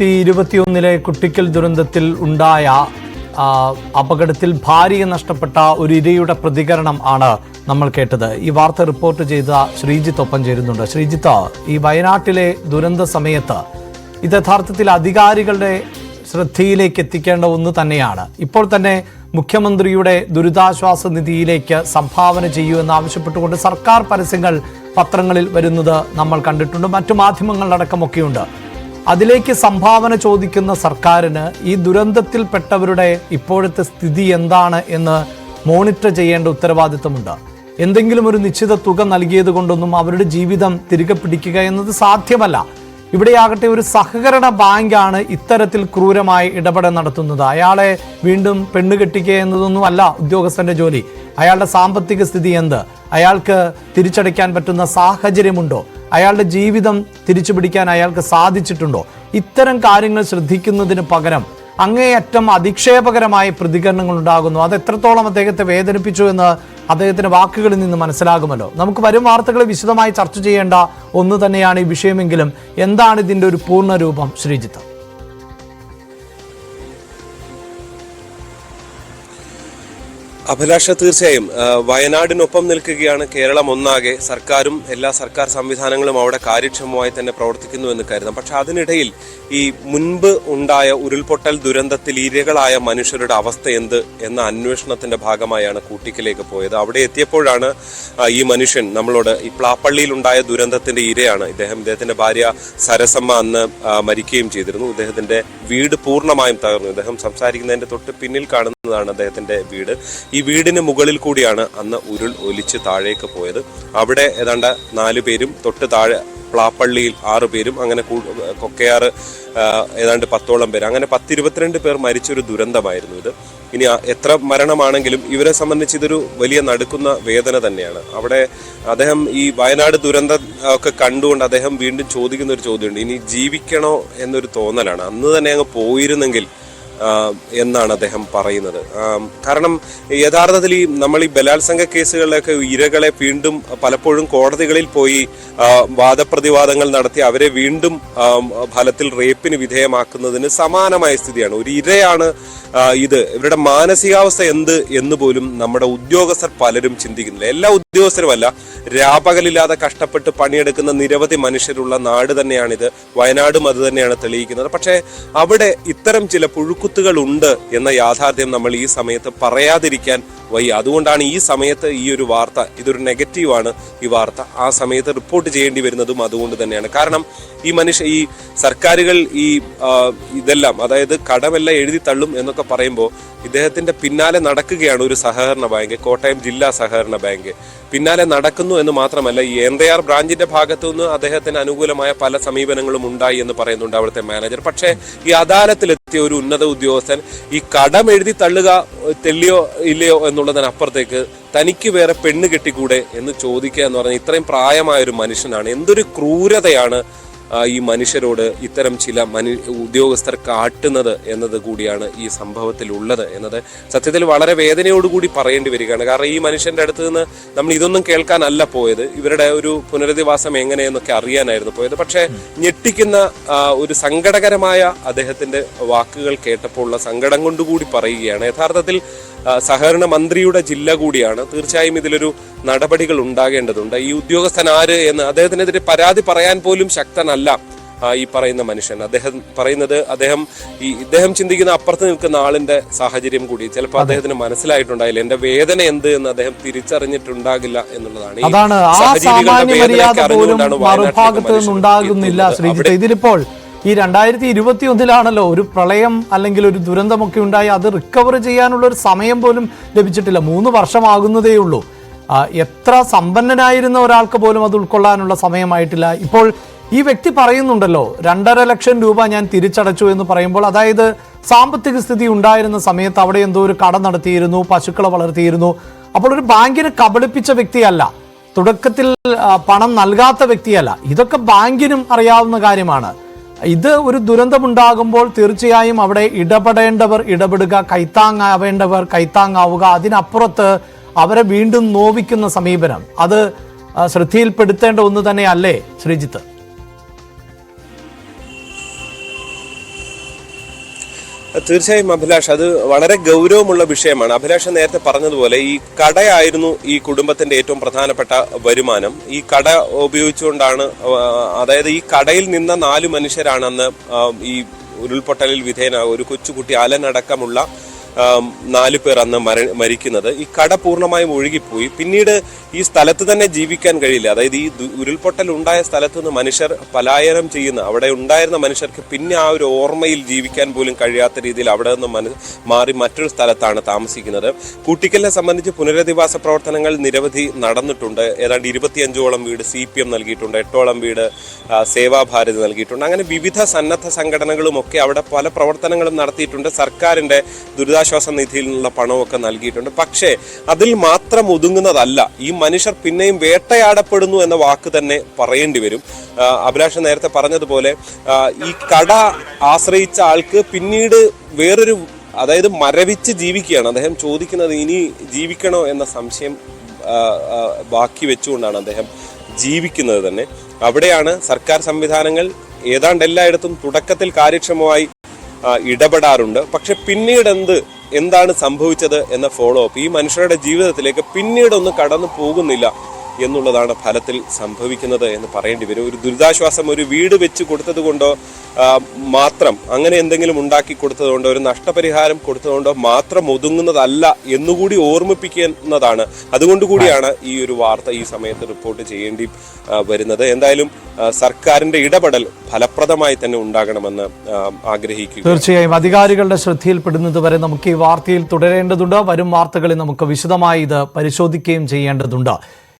രണ്ടായിരത്തി ഇരുപത്തിയൊന്നിലെ കുട്ടിക്കൽ ദുരന്തത്തിൽ ഉണ്ടായ അപകടത്തിൽ ഭാര്യയെ നഷ്ടപ്പെട്ട ഒരു ഇരയുടെ പ്രതികരണം ആണ് നമ്മൾ കേട്ടത്. ഈ വാർത്ത റിപ്പോർട്ട് ചെയ്ത ശ്രീജിത്ത് ഒപ്പം ചേരുന്നുണ്ട്. ശ്രീജിത്ത് ഈ വയനാട്ടിലെ ദുരന്ത സമയത്ത് ഇത് യഥാർത്ഥത്തിൽ അധികാരികളുടെ ശ്രദ്ധയിലേക്ക് എത്തിക്കേണ്ട ഒന്ന് തന്നെയാണ്. ഇപ്പോൾ തന്നെ മുഖ്യമന്ത്രിയുടെ ദുരിതാശ്വാസ നിധിയിലേക്ക് സംഭാവന ചെയ്യൂ എന്നാവശ്യപ്പെട്ടുകൊണ്ട് സർക്കാർ പരസ്യങ്ങൾ പത്രങ്ങളിൽ വരുന്നത് നമ്മൾ കണ്ടിട്ടുണ്ട്. മറ്റു മാധ്യമങ്ങളിലടക്കമൊക്കെയുണ്ട് അതിലേക്ക് സംഭാവന ചോദിക്കുന്ന സർക്കാരിന് ഈ ദുരന്തത്തിൽപ്പെട്ടവരുടെ ഇപ്പോഴത്തെ സ്ഥിതി എന്താണ് എന്ന് മോണിറ്റർ ചെയ്യേണ്ട ഉത്തരവാദിത്തമുണ്ട് എന്തെങ്കിലും ഒരു നിശ്ചിത തുക നൽകിയത് കൊണ്ടൊന്നും അവരുടെ ജീവിതം തിരികെ പിടിക്കുക എന്നത് സാധ്യമല്ല. ഇവിടെയാകട്ടെ ഒരു സഹകരണ ബാങ്കാണ് ഇത്തരത്തിൽ ക്രൂരമായി ഇടപെടൽ നടത്തുന്നത്. അയാളെ വീണ്ടും പെണ്ണുകെട്ടിക്കുക എന്നതൊന്നുമല്ല ഉദ്യോഗസ്ഥന്റെ ജോലി. അയാളുടെ സാമ്പത്തിക സ്ഥിതി എന്ത്? അയാൾക്ക് തിരിച്ചടയ്ക്കാൻ പറ്റുന്ന സാഹചര്യമുണ്ടോ? അയാളുടെ ജീവിതം തിരിച്ചു പിടിക്കാൻ അയാൾക്ക് സാധിച്ചിട്ടുണ്ടോ? ഇത്തരം കാര്യങ്ങൾ ശ്രദ്ധിക്കുന്നതിന് പകരം അങ്ങേയറ്റം അധിക്ഷേപകരമായ പ്രതികരണങ്ങൾ ഉണ്ടാകുന്നു. അത് എത്രത്തോളം അദ്ദേഹത്തെ വേദനിപ്പിച്ചു എന്ന് അദ്ദേഹത്തിന്റെ വാക്കുകളിൽ നിന്ന് മനസ്സിലാകുമല്ലോ. നമുക്ക് വരും വാർത്തകളെ വിശദമായി ചർച്ച ചെയ്യേണ്ട ഒന്ന് തന്നെയാണ് ഈ വിഷയമെങ്കിലും. എന്താണ് ഇതിന്റെ ഒരു പൂർണ രൂപം ശ്രീജിത്ത്? അഭിലാഷ തീർച്ചയായും വയനാടിനൊപ്പം നിൽക്കുകയാണ് കേരളം ഒന്നാകെ. സർക്കാരും എല്ലാ സർക്കാർ സംവിധാനങ്ങളും അവിടെ കാര്യക്ഷമമായി തന്നെ പ്രവർത്തിക്കുന്നു എന്ന് കരുതാം. പക്ഷെ അതിനിടയിൽ ഈ മുൻപ് ഉണ്ടായ ഉരുൾപൊട്ടൽ ദുരന്തത്തിൽ ഇരകളായ മനുഷ്യരുടെ അവസ്ഥ എന്ത് എന്ന അന്വേഷണത്തിന്റെ ഭാഗമായാണ് കൂട്ടിക്കലേക്ക് പോയത്. അവിടെ എത്തിയപ്പോഴാണ് ഈ മനുഷ്യൻ നമ്മളോട് ഈ പ്ലാപ്പള്ളിയിൽ ഉണ്ടായ ദുരന്തത്തിന്റെ ഇരയാണ് ഇദ്ദേഹം. ഇദ്ദേഹത്തിന്റെ ഭാര്യ സരസമ്മ അന്ന് മരിക്കുകയും ചെയ്തിരുന്നു. ഇദ്ദേഹത്തിന്റെ വീട് പൂർണമായും തകർന്നു. ഇദ്ദേഹം സംസാരിക്കുന്നതിന്റെ തൊട്ട് പിന്നിൽ കാണുന്നതാണ് അദ്ദേഹത്തിന്റെ വീട്. ഈ വീടിന് മുകളിൽ കൂടിയാണ് അന്ന് ഉരുൾ ഒലിച്ച് താഴേക്ക് പോയത്. അവിടെ ഏതാണ്ട് നാലു പേരും തൊട്ട് താഴെ പ്ലാപ്പള്ളിയിൽ ആറ് പേരും അങ്ങനെ കൊക്കയാറ് ഏതാണ്ട് പത്തോളം പേർ അങ്ങനെ പത്തിരുപത്തിരണ്ട് പേർ മരിച്ചൊരു ദുരന്തമായിരുന്നു ഇത്. ഇനി എത്ര മരണമാണെങ്കിലും ഇവരെ സംബന്ധിച്ച് ഇതൊരു വലിയ നടുക്കുന്ന വേദന തന്നെയാണ്. അവിടെ അദ്ദേഹം ഈ വയനാട് ദുരന്തം ഒക്കെ കണ്ടുകൊണ്ട് അദ്ദേഹം വീണ്ടും ചോദിക്കുന്ന ഒരു ചോദ്യമുണ്ട്. ഇനി ജീവിക്കണോ എന്നൊരു തോന്നലാണ്. അന്ന് തന്നെ അങ്ങ് പോയിരുന്നെങ്കിൽ എന്നാണ് അദ്ദേഹം പറയുന്നത്. കാരണം യഥാർത്ഥത്തിൽ ഈ നമ്മൾ ഈ ബലാത്സംഗ കേസുകളിലൊക്കെ ഇരകളെ വീണ്ടും പലപ്പോഴും കോടതികളിൽ പോയി വാദപ്രതിവാദങ്ങൾ നടത്തി അവരെ വീണ്ടും ഫലത്തിൽ റേപ്പിന് വിധേയമാക്കുന്നതിന് സമാനമായ സ്ഥിതിയാണ്. ഒരു ഇരയാണ് ഇത്. ഇവരുടെ മാനസികാവസ്ഥ എന്ത് എന്ന് പോലും നമ്മുടെ ഉദ്യോഗസ്ഥർ പലരും ചിന്തിക്കുന്നില്ല. എല്ലാ ഉദ്യോഗസ്ഥരുമല്ല രാപകലില്ലാതെ കഷ്ടപ്പെട്ട് പണിയെടുക്കുന്ന നിരവധി മനുഷ്യരുള്ള നാട് തന്നെയാണിത്. വയനാടും അത് തന്നെയാണ് തെളിയിക്കുന്നത്. പക്ഷേ അവിടെ ഇത്തരം ചില പുഴുക്കുത്തുകൾ ഉണ്ട് എന്ന യാഥാർത്ഥ്യം നമ്മൾ ഈ സമയത്ത് പറയാതിരിക്കാൻ വയ്യ. അതുകൊണ്ടാണ് ഈ സമയത്ത് ഈ ഒരു വാർത്ത ഇതൊരു നെഗറ്റീവാണ് ഈ വാർത്ത. ആ സമയത്ത് റിപ്പോർട്ട് ചെയ്യേണ്ടി വരുന്നതും അതുകൊണ്ട് തന്നെയാണ്. കാരണം ഈ മനുഷ്യ ഈ സർക്കാരുകൾ ഈ ഇതെല്ലാം അതായത് കടമെല്ലാം എഴുതി തള്ളും എന്നൊക്കെ പറയുമ്പോൾ ഇദ്ദേഹത്തിന്റെ പിന്നാലെ നടക്കുകയാണ് ഒരു സഹകരണ ബാങ്ക് കോട്ടയം ജില്ലാ സഹകരണ ബാങ്ക്. പിന്നാലെ നടക്കുന്നു എന്ന് മാത്രമല്ല ഈ എന്തയാർ ബ്രാഞ്ചിന്റെ ഭാഗത്തു നിന്ന് അദ്ദേഹത്തിന് അനുകൂലമായ പല സമീപനങ്ങളും ഉണ്ടായി എന്ന് പറയുന്നുണ്ട് അവിടുത്തെ മാനേജർ. പക്ഷേ ഈ അദാലത്തിലെത്തിയ ഒരു ഉന്നത ഉദ്യോഗസ്ഥൻ ഈ കടം എഴുതി തള്ളുക തെള്ളിയോ ഇല്ലയോ എന്നുള്ളതിനപ്പുറത്തേക്ക് തനിക്ക് വേറെ പെണ്ണ് കെട്ടിക്കൂടെ എന്ന് ചോദിക്കുക എന്ന് പറഞ്ഞാൽ ഇത്രയും പ്രായമായ ഒരു മനുഷ്യനാണ്. എന്തൊരു ക്രൂരതയാണ് ഈ മനുഷ്യരോട് ഇത്തരം ചില മനു ഉദ്യോഗസ്ഥർ കാട്ടുന്നത് എന്നത് കൂടിയാണ് ഈ സംഭവത്തിൽ ഉള്ളത് എന്നത് സത്യത്തിൽ വളരെ വേദനയോടുകൂടി പറയേണ്ടി വരികയാണ്. കാരണം ഈ മനുഷ്യന്റെ അടുത്ത് നിന്ന് നമ്മൾ ഇതൊന്നും കേൾക്കാനല്ല പോയത്. ഇവരുടെ ഒരു പുനരധിവാസം എങ്ങനെയെന്നൊക്കെ അറിയാനായിരുന്നു പോയത്. പക്ഷേ ഞെട്ടിക്കുന്ന ഒരു സങ്കടകരമായ അദ്ദേഹത്തിന്റെ വാക്കുകൾ കേട്ടപ്പോൾ ഉള്ള സങ്കടം കൊണ്ടുകൂടി പറയുകയാണ്. യഥാർത്ഥത്തിൽ സഹകരണ മന്ത്രിയുടെ ജില്ല കൂടിയാണ്. തീർച്ചയായും ഇതിലൊരു നടപടികൾ ഉണ്ടാകേണ്ടതുണ്ട്. ഈ ഉദ്യോഗസ്ഥൻ ആര് എന്ന് അദ്ദേഹത്തിനെതിരെ പരാതി പറയാൻ പോലും ശക്തനല്ല ഈ പറയുന്ന മനുഷ്യൻ. അദ്ദേഹം പറയുന്നത് അദ്ദേഹം ഈ ഇദ്ദേഹം ചിന്തിക്കുന്ന അപ്പുറത്ത് നിൽക്കുന്ന ആളിന്റെ സാഹചര്യം കൂടി. ചിലപ്പോൾ അദ്ദേഹത്തിന് മനസ്സിലായിട്ടുണ്ടായില്ല എന്റെ വേദന എന്ത്? എന്ന് അദ്ദേഹം തിരിച്ചറിഞ്ഞിട്ടുണ്ടാകില്ല എന്നുള്ളതാണ്. അതാണ് ആ സാമാന്യ മര്യാദ പോലും മറുഭാഗത്ത് നിന്നുണ്ടാകുന്നില്ല ശ്രീജിത്ത്. ഇതിലിപ്പോൾ ഈ രണ്ടായിരത്തി ഇരുപത്തി ഒന്നിലാണല്ലോ ഒരു പ്രളയം അല്ലെങ്കിൽ ഒരു ദുരന്തമൊക്കെ ഉണ്ടായി അത് റിക്കവർ ചെയ്യാനുള്ള ഒരു സമയം പോലും ലഭിച്ചിട്ടില്ല. മൂന്ന് വർഷമാകുന്നതേ ഉള്ളൂ. എത്ര സമ്പന്നനായിരുന്ന ഒരാൾക്ക് പോലും അത് ഉൾക്കൊള്ളാനുള്ള സമയമായിട്ടില്ല. ഇപ്പോൾ ഈ വ്യക്തി പറയുന്നുണ്ടല്ലോ രണ്ടര ലക്ഷം രൂപ ഞാൻ തിരിച്ചടച്ചു എന്ന് പറയുമ്പോൾ അതായത് സാമ്പത്തിക സ്ഥിതി ഉണ്ടായിരുന്ന സമയത്ത് അവിടെ എന്തോ ഒരു കട നടത്തിയിരുന്നു പശുക്കളെ വളർത്തിയിരുന്നു. അപ്പോൾ ഒരു ബാങ്കിനെ കബളിപ്പിച്ച വ്യക്തിയല്ല തുടക്കത്തിൽ പണം നൽകാത്ത വ്യക്തിയല്ല. ഇതൊക്കെ ബാങ്കിനും അറിയാവുന്ന കാര്യമാണ്. ഇത് ഒരു ദുരന്തമുണ്ടാകുമ്പോൾ തീർച്ചയായും അവിടെ ഇടപെടേണ്ടവർ ഇടപെടുക കൈത്താങ്ങാവേണ്ടവർ കൈത്താങ്ങാവുക. അതിനപ്പുറത്ത് അവരെ വീണ്ടും നോവിക്കുന്ന സമീപനം. അത് ശ്രദ്ധയിൽപ്പെടുത്തേണ്ട ഒന്ന് തന്നെയല്ലേ ശ്രീജിത്ത്? തീർച്ചയായും അഭിലാഷ് അത് വളരെ ഗൗരവമുള്ള വിഷയമാണ്. അഭിലാഷ് നേരത്തെ പറഞ്ഞതുപോലെ ഈ കടയായിരുന്നു ഈ കുടുംബത്തിന്റെ ഏറ്റവും പ്രധാനപ്പെട്ട വരുമാനം. ഈ കട ഉപയോഗിച്ചുകൊണ്ടാണ് അതായത് ഈ കടയിൽ നിന്ന നാല് മനുഷ്യരാണെന്ന് ഈ ഉരുൾപൊട്ടലിൽ വിധേയനായ ഒരു കൊച്ചുകുട്ടി അലനടക്കമുള്ള നാല് പേർ അന്ന് മര മരിക്കുന്നത്. ഈ കട പൂർണമായും ഒഴുകിപ്പോയി. പിന്നീട് ഈ സ്ഥലത്ത് തന്നെ ജീവിക്കാൻ കഴിയില്ല. അതായത് ഈ ഉരുൾപൊട്ടൽ ഉണ്ടായ സ്ഥലത്ത് നിന്ന് മനുഷ്യർ പലായനം ചെയ്യുന്ന അവിടെ ഉണ്ടായിരുന്ന മനുഷ്യർക്ക് പിന്നെ ആ ഒരു ഓർമ്മയിൽ ജീവിക്കാൻ പോലും കഴിയാത്ത രീതിയിൽ അവിടെ നിന്ന് മാറി മറ്റൊരു സ്ഥലത്താണ് താമസിക്കുന്നത്. കൂട്ടിക്കലിനെ സംബന്ധിച്ച് പുനരധിവാസ പ്രവർത്തനങ്ങൾ നിരവധി നടന്നിട്ടുണ്ട്. ഏതാണ്ട് ഇരുപത്തിയഞ്ചോളം വീട് സി പി എം നൽകിയിട്ടുണ്ട്. എട്ടോളം വീട് സേവാഭാരതി നൽകിയിട്ടുണ്ട്. അങ്ങനെ വിവിധ സന്നദ്ധ സംഘടനകളും ഒക്കെ അവിടെ പല പ്രവർത്തനങ്ങളും നടത്തിയിട്ടുണ്ട്. സർക്കാരിന്റെ ദുരിതാശ്വാസ നിധിയിൽ നിന്നുള്ള പണമൊക്കെ നൽകിയിട്ടുണ്ട്. പക്ഷേ അതിൽ മാത്രം ഒതുങ്ങുന്നതല്ല. ഈ മനുഷ്യർ പിന്നെയും വേട്ടയാടപ്പെടുന്നു എന്ന വാക്ക് തന്നെ പറയേണ്ടി വരും. അഭിലാഷ് നേരത്തെ പറഞ്ഞതുപോലെ ഈ കട ആശ്രയിച്ച ആൾക്ക് പിന്നീട് വേറൊരു അതായത് മരവിച്ച് ജീവിക്കുകയാണ്. അദ്ദേഹം ചോദിക്കുന്നത് ഇനി ജീവിക്കണോ എന്ന സംശയം ബാക്കി വെച്ചുകൊണ്ടാണ് അദ്ദേഹം ജീവിക്കുന്നത് തന്നെ. അവിടെയാണ് സർക്കാർ സംവിധാനങ്ങൾ ഏതാണ്ട് എല്ലായിടത്തും തുടക്കത്തിൽ കാര്യക്ഷമമായി ഇടപെടാറുണ്ട്. പക്ഷെ പിന്നീട് എന്ത് എന്താണ് സംഭവിച്ചത് എന്ന ഫോളോ അപ്പ് ഈ മനുഷ്യരുടെ ജീവിതത്തിലേക്ക് പിന്നീടൊന്നും കടന്നു പോകുന്നില്ല എന്നുള്ളതാണ് ഫലത്തിൽ സംഭവിക്കുന്നത് എന്ന് പറയേണ്ടി വരും. ഒരു ദുരിതാശ്വാസം ഒരു വീട് വെച്ച് കൊടുത്തത് കൊണ്ടോ മാത്രം അങ്ങനെ എന്തെങ്കിലും ഉണ്ടാക്കി കൊടുത്തതുകൊണ്ടോ ഒരു നഷ്ടപരിഹാരം കൊടുത്തതുകൊണ്ടോ മാത്രം ഒതുങ്ങുന്നതല്ല എന്നുകൂടി ഓർമ്മിപ്പിക്കുന്നതാണ്. അതുകൊണ്ടുകൂടിയാണ് ഈ ഒരു വാർത്ത ഈ സമയത്ത് റിപ്പോർട്ട് ചെയ്യേണ്ടി വരുന്നത്. എന്തായാലും സർക്കാരിന്റെ ഇടപെടൽ ഫലപ്രദമായി തന്നെ ഉണ്ടാകണമെന്ന് ആഗ്രഹിക്കുക തീർച്ചയായും അധികാരികളുടെ ശ്രദ്ധയിൽപ്പെടുന്നത് വരെ നമുക്ക് ഈ വാർത്തയിൽ തുടരേണ്ടതുണ്ട്. വരും വാർത്തകളിൽ നമുക്ക് വിശദമായി ഇത് പരിശോധിക്കുകയും ചെയ്യേണ്ടതുണ്ട്.